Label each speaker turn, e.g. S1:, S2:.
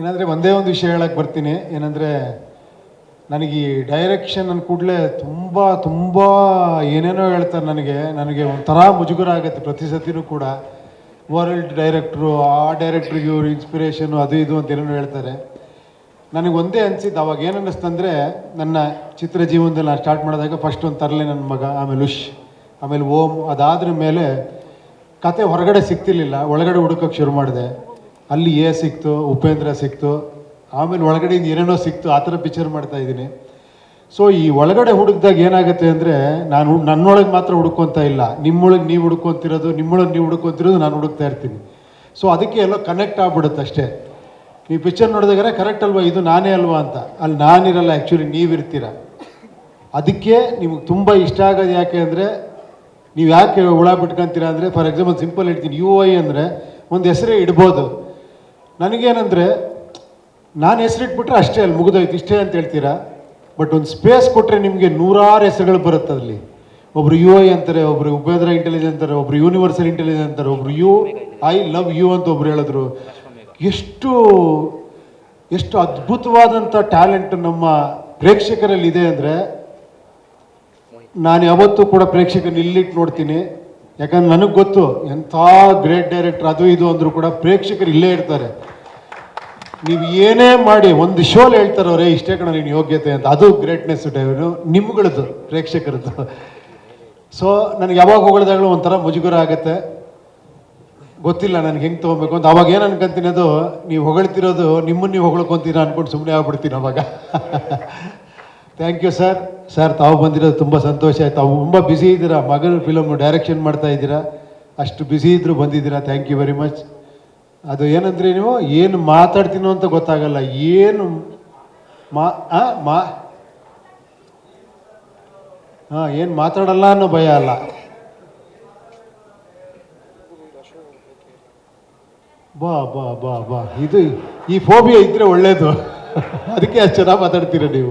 S1: ಏನಂದರೆ ಒಂದೇ ಒಂದು ವಿಷಯ ಹೇಳಕ್ಕೆ ಬರ್ತೀನಿ. ಏನಂದರೆ ನನಗೆ ಈ ಡೈರೆಕ್ಷನ್ ನನ್ನ ಕೂಡಲೇ ತುಂಬ ತುಂಬ ಏನೇನೋ ಹೇಳ್ತಾರೆ ನನಗೆ. ನನಗೆ ಒಂಥರ ಮುಜುಗರ ಆಗುತ್ತೆ ಪ್ರತಿ ಸತಿನೂ ಕೂಡ. ವರ್ಲ್ಡ್ ಡೈರೆಕ್ಟ್ರು ಆ ಡೈರೆಕ್ಟ್ರಿಗೆ ಇವರು ಇನ್ಸ್ಪಿರೇಷನು ಅದು ಇದು ಅಂತ ಏನೇನೋ ಹೇಳ್ತಾರೆ. ನನಗೆ ಒಂದೇ ಅನಿಸಿದ್ದು, ಅವಾಗ ಏನು ಅನ್ನಿಸ್ತಂದರೆ ನನ್ನ ಚಿತ್ರ ಜೀವನದಲ್ಲಿ ನಾನು ಸ್ಟಾರ್ಟ್ ಮಾಡಿದಾಗ ಫಸ್ಟ್ ಒಂದು ತರಲೆ ನನ್ನ ಮಗ, ಆಮೇಲೆ ಉಷ್, ಆಮೇಲೆ ಓಮ್ ಅದಾದ್ರ ಮೇಲೆ ಕತೆ ಹೊರಗಡೆ ಸಿಗ್ತಿರ್ಲಿಲ್ಲ. ಒಳಗಡೆ ಹುಡುಕಕ್ಕೆ ಶುರು ಮಾಡಿದೆ. ಅಲ್ಲಿ ಎ ಸಿಕ್ತು, ಉಪೇಂದ್ರ ಸಿಕ್ತು, ಆಮೇಲೆ ಒಳಗಡೆ ಏನೇನೋ ಸಿಕ್ತು, ಆ ಥರ ಪಿಕ್ಚರ್ ಮಾಡ್ತಾ ಇದ್ದೀನಿ. ಸೊ ಈ ಒಳಗಡೆ ಹುಡುಕ್ದಾಗ ಏನಾಗುತ್ತೆ ಅಂದರೆ, ನಾನು ನನ್ನೊಳಗೆ ಮಾತ್ರ ಹುಡುಕೊಂತ ಇಲ್ಲ. ನಿಮ್ಮೊಳಗೆ ನೀವು ಹುಡುಕೊಂತಿರೋದು ನಿಮ್ಮೊಳಗೆ ನೀವು ಹುಡುಕೊಂತಿರೋದು ನಾನು ಹುಡುಕ್ತಾ ಇರ್ತೀನಿ. ಸೊ ಅದಕ್ಕೆ ಎಲ್ಲೋ ಕನೆಕ್ಟ್ ಆಗ್ಬಿಡುತ್ತೆ ಅಷ್ಟೇ. ನೀವು ಪಿಕ್ಚರ್ ನೋಡಿದಾಗ ಕರೆಕ್ಟ್ ಅಲ್ವಾ, ಇದು ನಾನೇ ಅಲ್ವಾ ಅಂತ. ಅಲ್ಲಿ ನಾನಿರಲ್ಲ ಆ್ಯಕ್ಚುಲಿ ನೀವಿರ್ತೀರ. ಅದಕ್ಕೆ ನಿಮಗೆ ತುಂಬ ಇಷ್ಟ ಆಗೋದು ಯಾಕೆ ಅಂದರೆ, ನೀವು ಯಾಕೆ ಹುಳ ಬಿಟ್ಕೊಂತೀರಾ ಅಂದರೆ ಫಾರ್ ಎಕ್ಸಾಂಪಲ್ ಸಿಂಪಲ್ ಹೇಳ್ತೀನಿ ಯು ಐ ಅಂದರೆ, ಒಂದು ಹೆಸರೇ ಇಡ್ಬೋದು. ನನಗೇನಂದರೆ, ನಾನು ಹೆಸರಿಟ್ಬಿಟ್ರೆ ಅಷ್ಟೇ ಅಲ್ಲಿ ಮುಗಿದೋಯ್ತು. ಇಷ್ಟೇ ಅಂತ ಹೇಳ್ತೀರಾ? ಬಟ್ ಒಂದು ಸ್ಪೇಸ್ ಕೊಟ್ಟರೆ ನಿಮಗೆ ನೂರಾರು ಹೆಸರುಗಳು ಬರುತ್ತೆ ಅಲ್ಲಿ. ಒಬ್ರು ಯು ಐ ಅಂತಾರೆ, ಒಬ್ರು ಉಪೇಂದ್ರ ಇಂಟೆಲಿಜೆನ್ಸ್ ಅಂತಾರೆ, ಒಬ್ರು ಯೂನಿವರ್ಸಲ್ ಇಂಟೆಲಿಜೆನ್ಸ್ ಅಂತಾರೆ, ಒಬ್ರು ಯು ಐ ಲವ್ ಯು ಅಂತ ಒಬ್ರು ಹೇಳಿದ್ರು. ಎಷ್ಟು ಎಷ್ಟು ಅದ್ಭುತವಾದಂಥ ಟ್ಯಾಲೆಂಟ್ ನಮ್ಮ ಪ್ರೇಕ್ಷಕರಲ್ಲಿ ಇದೆ ಅಂದರೆ, ನಾನು ಯಾವತ್ತೂ ಕೂಡ ಪ್ರೇಕ್ಷಕರು ಇಲ್ಲಿಟ್ಟು ನೋಡ್ತೀನಿ. ಯಾಕಂದ್ರೆ ನನಗೆ ಗೊತ್ತು ಎಂಥ ಗ್ರೇಟ್ ಡೈರೆಕ್ಟರ್ ಅದು ಇದು ಅಂದರೂ ಕೂಡ ಪ್ರೇಕ್ಷಕರು ಇಲ್ಲೇ ಇರ್ತಾರೆ. ನೀವು ಏನೇ ಮಾಡಿ ಒಂದು ಶೋಲ್ ಹೇಳ್ತಾರೆ ಅವರೇ ಇಷ್ಟೇ ಕಣ ಯೋಗ್ಯತೆ ಅಂತ, ಅದು ಗ್ರೇಟ್ನೆಸ್ ಡೈವನು ನಿಮ್ಗಳದ್ದು, ಪ್ರೇಕ್ಷಕರದ್ದು. ಸೊ ನನಗೆ ಯಾವಾಗ ಹೊಗಳಿದಾಗಲೂ ಒಂಥರ ಮುಜುಗರ ಆಗುತ್ತೆ. ಗೊತ್ತಿಲ್ಲ ನನಗೆ ಹೆಂಗೆ ತೊಗೊಬೇಕು ಅಂತ. ಅವಾಗ ಏನು ಅನ್ಕೊಂತೀನಿ ಅದು, ನೀವು ಹೊಗಳ್ತಿರೋದು ನಿಮ್ಮನ್ನು ನೀವು ಹೊಗಳ್ಕೊಂತೀರ ಅನ್ಕೊಂಡು ಸುಮ್ಮನೆ ಆಗ್ಬಿಡ್ತೀನಿ ಅವಾಗ. ಥ್ಯಾಂಕ್ ಯು ಸರ್ ಸರ್ ತಾವು ಬಂದಿರೋದು ತುಂಬ ಸಂತೋಷ ಆಯ್ತು. ತಾವು ತುಂಬ ಬ್ಯುಸಿ ಇದ್ದೀರಾ? ಮಗನ ಫಿಲಮ್ ಡೈರೆಕ್ಷನ್ ಮಾಡ್ತಾ ಇದ್ದೀರಾ? ಅಷ್ಟು ಬ್ಯುಸಿ ಇದ್ದರೂ ಬಂದಿದ್ದೀರಾ? ಥ್ಯಾಂಕ್ ಯು ವೆರಿ ಮಚ್ ಅದು ಏನಂದ್ರೆ ನೀವು ಏನು ಮಾತಾಡ್ತೀನೋ ಅಂತ ಗೊತ್ತಾಗಲ್ಲ. ಏನು ಮಾ ಮಾ, ಹಾಂ, ಏನು ಮಾತಾಡಲ್ಲ ಅನ್ನೋ ಭಯ ಅಲ್ಲ. ಬಾ ಬಾ ಬಾ ಬಾ. ಇದು ಈ ಫೋಬಿಯಾ ಇದ್ರೆ ಒಳ್ಳೇದು. ಅದಕ್ಕೆ ಅಷ್ಟು ಚೆನ್ನಾಗಿ ಮಾತಾಡ್ತೀರ ನೀವು?